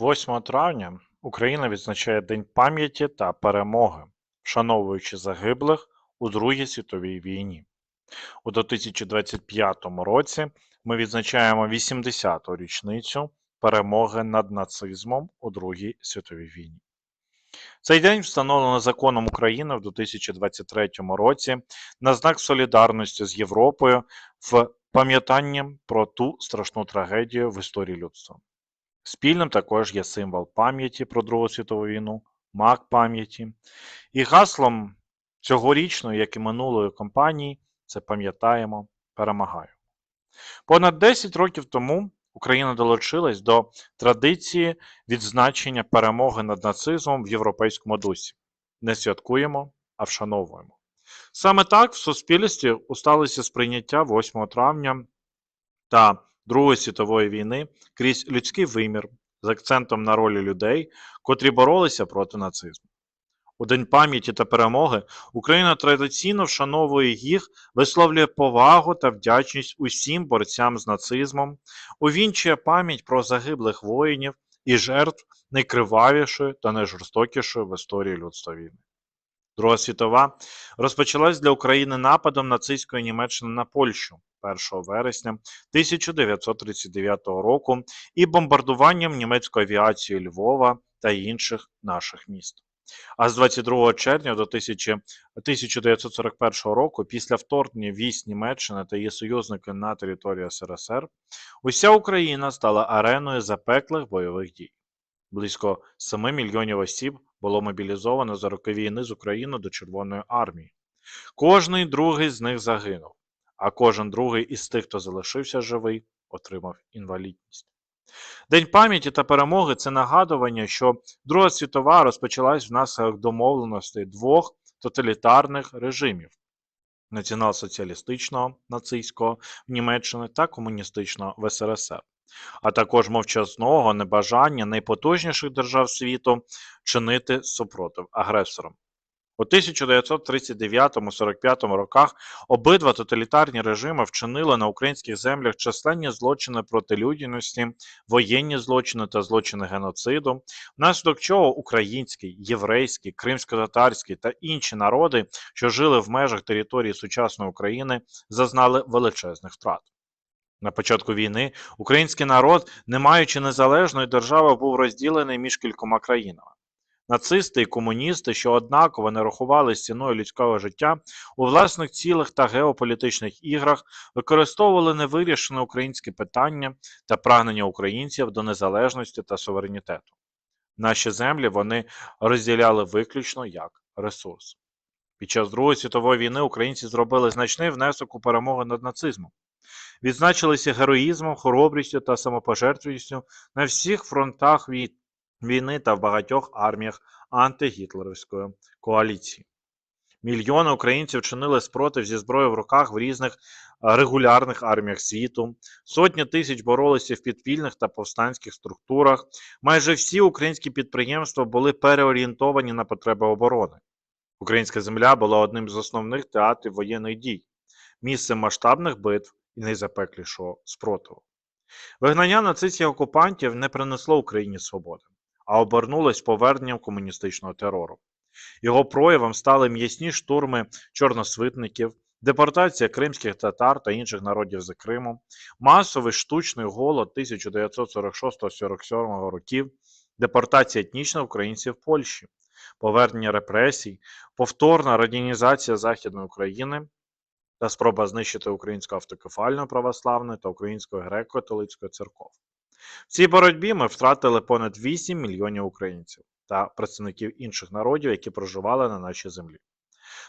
8 травня Україна відзначає День пам'яті та перемоги, вшановуючи загиблих у Другій світовій війні. У 2025 році ми відзначаємо 80-ту річницю перемоги над нацизмом у Другій світовій війні. Цей день встановлено законом України в 2023 році на знак солідарності з Європою в пам'ятанням про ту страшну трагедію в історії людства. Спільним також є символ пам'яті про Другу світову війну, мак пам'яті. І гаслом цьогорічної, як і минулої кампанії, це пам'ятаємо, перемагаємо. Понад 10 років тому Україна долучилась до традиції відзначення перемоги над нацизмом в європейському дусі. Не святкуємо, а вшановуємо. Саме так в суспільстві усталося сприйняття 8 травня та Другої світової війни крізь людський вимір з акцентом на ролі людей, котрі боролися проти нацизму. У День пам'яті та перемоги Україна традиційно вшановує їх, висловлює повагу та вдячність усім борцям з нацизмом, увінчує пам'ять про загиблих воїнів і жертв найкривавішої та найжорстокішої в історії людства війни. Друга світова розпочалась для України нападом нацистської Німеччини на Польщу 1 вересня 1939 року і бомбардуванням німецької авіації Львова та інших наших міст. А з 22 червня до 1941 року, після вторгнення військ Німеччини та її союзників на територію СРСР, уся Україна стала ареною запеклих бойових дій. Близько 7 мільйонів осіб було мобілізовано за роки війни з України до Червоної армії. Кожний другий з них загинув, а кожен другий із тих, хто залишився живий, отримав інвалідність. День пам'яті та перемоги це нагадування, що Друга світова розпочалась внаслідок домовленостей двох тоталітарних режимів націонал-соціалістичного нацистського в Німеччині та комуністичного в СРСР, а також мовчазного небажання найпотужніших держав світу чинити супротив агресорам. У 1939-45 роках обидва тоталітарні режими вчинили на українських землях численні злочини проти людяності, воєнні злочини та злочини геноциду, внаслідок чого український, єврейський, кримсько-татарський та інші народи, що жили в межах території сучасної України, зазнали величезних втрат. На початку війни український народ, не маючи незалежної держави, був розділений між кількома країнами. Нацисти і комуністи, що однаково не рахували з ціною людського життя, у власних цілих та геополітичних іграх використовували невирішене українське питання та прагнення українців до незалежності та суверенітету. Наші землі вони розділяли виключно як ресурс. Під час Другої світової війни українці зробили значний внесок у перемогу над нацизмом, відзначилися героїзмом, хоробрістю та самопожертвістю на всіх фронтах війни та в багатьох арміях антигітлерівської коаліції. Мільйони українців чинили спротив зі зброєю в руках в різних регулярних арміях світу, сотні тисяч боролися в підпільних та повстанських структурах. Майже всі українські підприємства були переорієнтовані на потреби оборони. Українська земля була одним з основних театрів воєнних дій, місцем масштабних битв і найзапеклішого спротиву. Вигнання нацистських окупантів не принесло Україні свободи а обернулось поверненням комуністичного терору. Його проявом стали м'ясні штурми чорносвитників, депортація кримських татар та інших народів за Криму, масовий штучний голод 1946-47 років, депортація етнічних українців в Польщі, повернення репресій, повторна радянізація Західної України та спроба знищити українську автокефальну православну та українську греко-католицьку церков. В цій боротьбі ми втратили понад 8 мільйонів українців та представників інших народів, які проживали на нашій землі.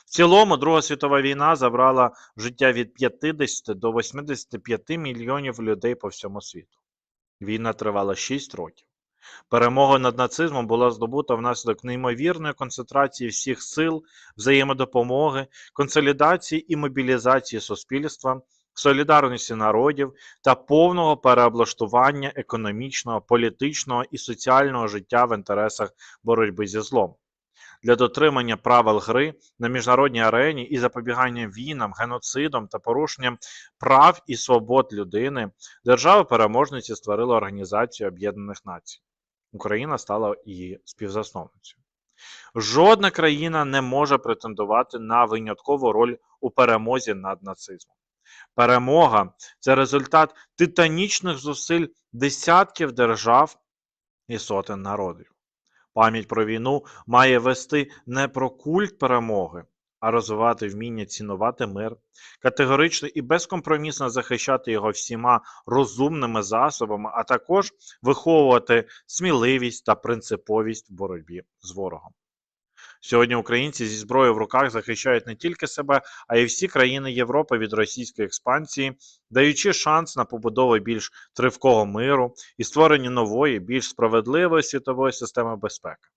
В цілому, Друга світова війна забрала життя від 50 до 85 мільйонів людей по всьому світу. Війна тривала 6 років. Перемога над нацизмом була здобута внаслідок неймовірної концентрації всіх сил, взаємодопомоги, консолідації і мобілізації суспільства солідарності народів та повного переоблаштування економічного, політичного і соціального життя в інтересах боротьби зі злом. Для дотримання правил гри на міжнародній арені і запобігання війнам, геноцидом та порушенням прав і свобод людини держави переможниці створила Організацію Об'єднаних Націй. Україна стала її співзасновницею. Жодна країна не може претендувати на виняткову роль у перемозі над нацизмом. Перемога це результат титанічних зусиль десятків держав і сотень народів. Пам'ять про війну має вести не про культ перемоги, а розвивати вміння цінувати мир, категорично і безкомпромісно захищати його всіма розумними засобами, а також виховувати сміливість та принциповість в боротьбі з ворогом. Сьогодні українці зі зброєю в руках захищають не тільки себе, а й всі країни Європи від російської експансії, даючи шанс на побудову більш тривкого миру і створення нової, більш справедливої світової системи безпеки.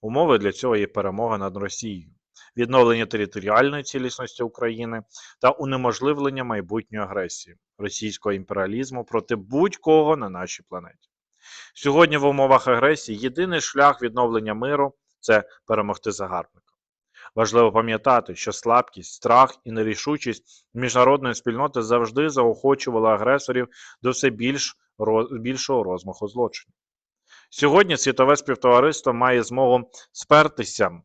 Умови для цього є перемога над Росією, відновлення територіальної цілісності України та унеможливлення майбутньої агресії російського імперіалізму проти будь-кого на нашій планеті. Сьогодні в умовах агресії єдиний шлях відновлення миру це перемогти загарбника. Важливо пам'ятати, що слабкість, страх і нерішучість міжнародної спільноти завжди заохочували агресорів до все більш, більшого розмаху злочинів. Сьогодні світове співтовариство має змогу спертися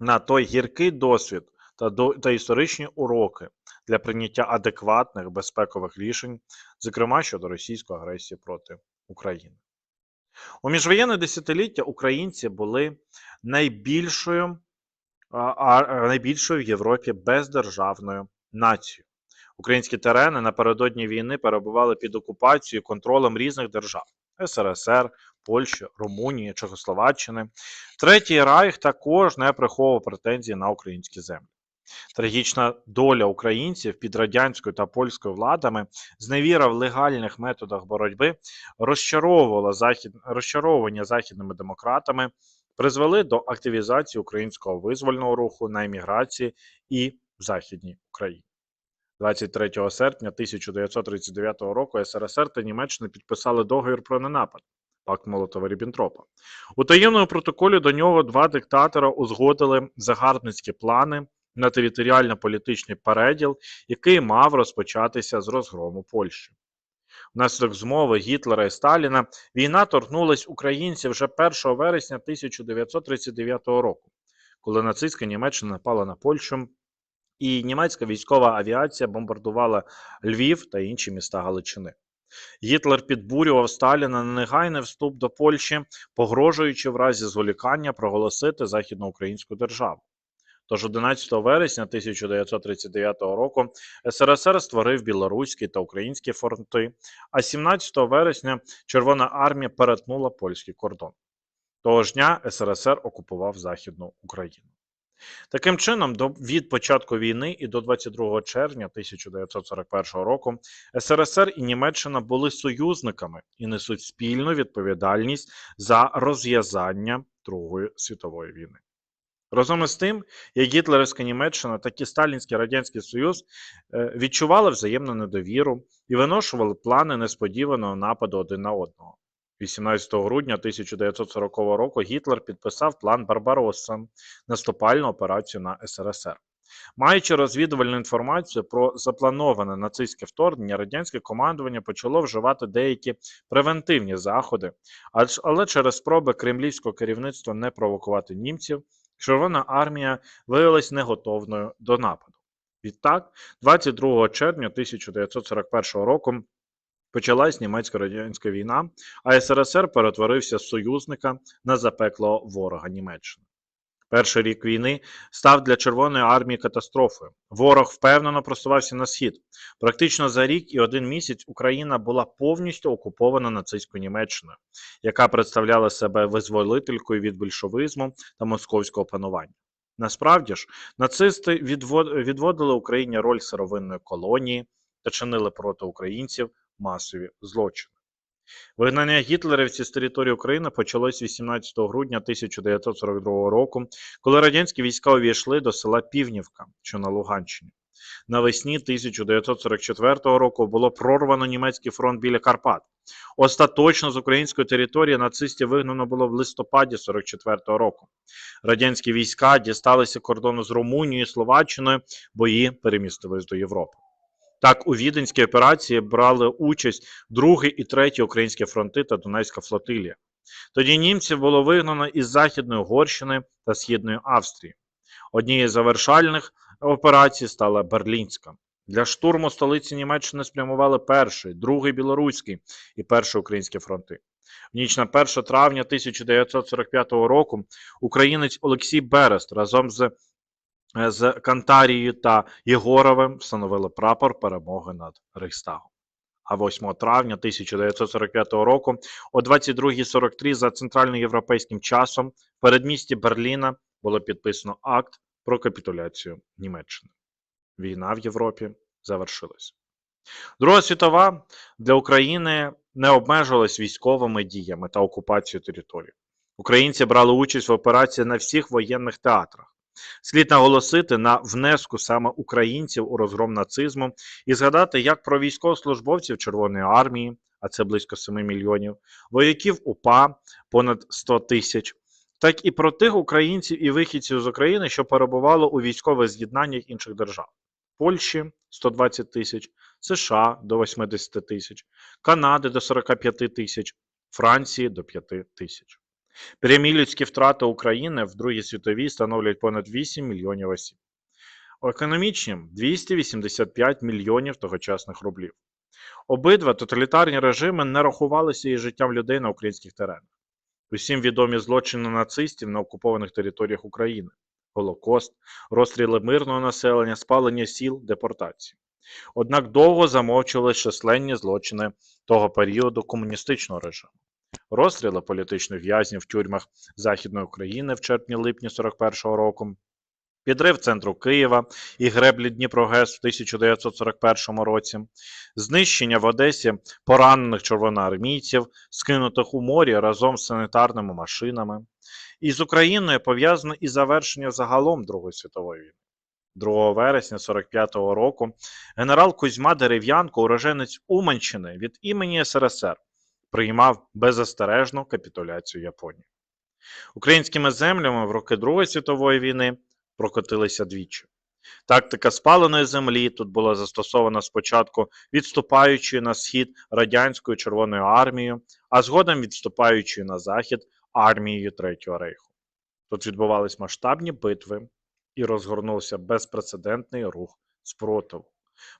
на той гіркий досвід та, та історичні уроки для прийняття адекватних безпекових рішень, зокрема щодо російської агресії проти України. У міжвоєнне десятиліття українці були найбільшою, найбільшою в Європі бездержавною нацією. Українські терени напередодні війни перебували під окупацією і контролем різних держав СРСР, Польщі, Румунії, Чехословаччини. Третій Райх також не приховував претензії на українські землі. Трагічна доля українців під радянською та польською владами, зневіра в легальних методах боротьби, розчаровувала захід... розчаровані західними демократами, призвели до активізації українського визвольного руху на еміграції і в Західній Україні. 23 серпня 1939 року СРСР та Німеччина підписали договір про ненапад. Пакт Молотова Ріббентропа. У таємному протоколі до нього два диктатора узгодили загарбницькі плани на територіально-політичний переділ, який мав розпочатися з розгрому Польщі. Внаслідок змови Гітлера і Сталіна війна торкнулась українців вже 1 вересня 1939 року, коли нацистська Німеччина напала на Польщу, і німецька військова авіація бомбардувала Львів та інші міста Галичини. Гітлер підбурював Сталіна на негайний вступ до Польщі, погрожуючи в разі зволікання проголосити західноукраїнську державу. Тож 11 вересня 1939 року СРСР створив білоруський та українські фронти, а 17 вересня Червона армія перетнула польський кордон. Того ж дня СРСР окупував Західну Україну. Таким чином, до, від початку війни і до 22 червня 1941 року СРСР і Німеччина були союзниками і несуть спільну відповідальність за розв'язання Другої світової війни. Разом із тим, як Гітлерівська Німеччина, так і Сталінський Радянський Союз е, відчували взаємну недовіру і виношували плани несподіваного нападу один на одного. 18 грудня 1940 року Гітлер підписав план Барбаросса наступальну операцію на СРСР. Маючи розвідувальну інформацію про заплановане нацистське вторгнення, радянське командування почало вживати деякі превентивні заходи, але через спроби кремлівського керівництва не провокувати німців, Червона армія виявилась неготовною до нападу. Відтак, 22 червня 1941 року почалась німецько-радянська війна, а СРСР перетворився з союзника на запеклого ворога Німеччини. Перший рік війни став для Червоної армії катастрофою. Ворог впевнено просувався на схід. Практично за рік і один місяць Україна була повністю окупована нацистською Німеччиною, яка представляла себе визволителькою від більшовизму та московського панування. Насправді ж, нацисти відводили Україні роль сировинної колонії та чинили проти українців масові злочини. Вигнання гітлерівців з території України почалось 18 грудня 1942 року, коли радянські війська увійшли до села Півнівка, що на Луганщині. Навесні 1944 року було прорвано німецький фронт біля Карпат. Остаточно з української території нацистів вигнано було в листопаді 44 року. Радянські війська дісталися кордону з Румунією і Словаччиною, бої перемістились до Європи. Так, у Віденській операції брали участь другий і третій українські фронти та Дунайська флотилія. Тоді німців було вигнано із Західної Угорщини та Східної Австрії. Однією з завершальних операцій стала Берлінська. Для штурму столиці Німеччини спрямували перший, другий білоруський і перший український фронти. В ніч на 1 травня 1945 року українець Олексій Берест разом з, з Кантарією та Єгоровим встановили прапор перемоги над Рейхстагом. А 8 травня 1945 року о 22.43 за центральноєвропейським часом в передмісті Берліна було підписано акт про капітуляцію Німеччини. Війна в Європі завершилась. Друга світова для України не обмежувалась військовими діями та окупацією території. Українці брали участь в операції на всіх воєнних театрах. Слід наголосити на внеску саме українців у розгром нацизму і згадати як про військовослужбовців Червоної армії, а це близько 7 мільйонів, вояків УПА понад 100 тисяч, так і про тих українців і вихідців з України, що перебували у військових з'єднаннях інших держав: Польщі 120 тисяч, США до 80 тисяч, Канади до 45 тисяч, Франції до 5 тисяч. Прямі людські втрати України в Другій світовій становлять понад 8 мільйонів осіб. Економічні 285 мільйонів тогочасних рублів. Обидва тоталітарні режими не рахувалися із життям людей на українських теренах. Усім відомі злочини нацистів на окупованих територіях України: Голокост, розстріли мирного населення, спалення сіл, депортації. Однак довго замовчували численні злочини того періоду комуністичного режиму. Розстріли політичних в'язнів в тюрмах Західної України в червні-липні 41-го року, підрив центру Києва і греблі Дніпрогес в 1941 році, знищення в Одесі поранених червоноармійців, скинутих у морі разом з санітарними машинами. І з Україною пов'язано і завершення загалом Другої світової війни. 2 вересня 45-го року генерал Кузьма Дерев'янко, уроженець Уманщини від імені СРСР, приймав беззастережну капітуляцію Японії. Українськими землями в роки Другої світової війни прокотилися двічі. Тактика спаленої землі тут була застосована спочатку відступаючою на схід радянською Червоною армією, а згодом відступаючою на захід армією Третього рейху. Тут відбувались масштабні битви і розгорнувся безпрецедентний рух спротиву,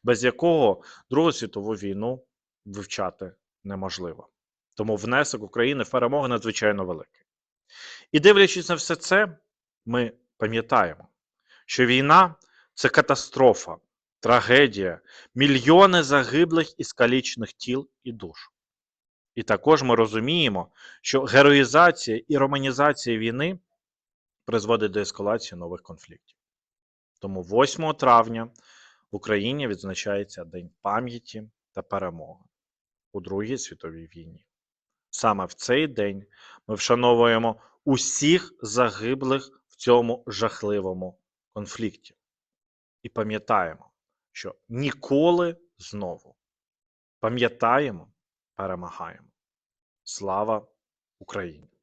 без якого Другу світову війну вивчати неможливо. Тому внесок України в перемоги надзвичайно великий. І дивлячись на все це, ми пам'ятаємо, що війна це катастрофа, трагедія, мільйони загиблих і скалічених тіл і душ. І також ми розуміємо, що героїзація і романізація війни призводить до ескалації нових конфліктів. Тому 8 травня в Україні відзначається День пам'яті та перемоги у Другій світовій війні. Саме в цей день ми вшановуємо усіх загиблих в цьому жахливому конфлікті. І пам'ятаємо, що ніколи знову пам'ятаємо, перемагаємо. Слава Україні!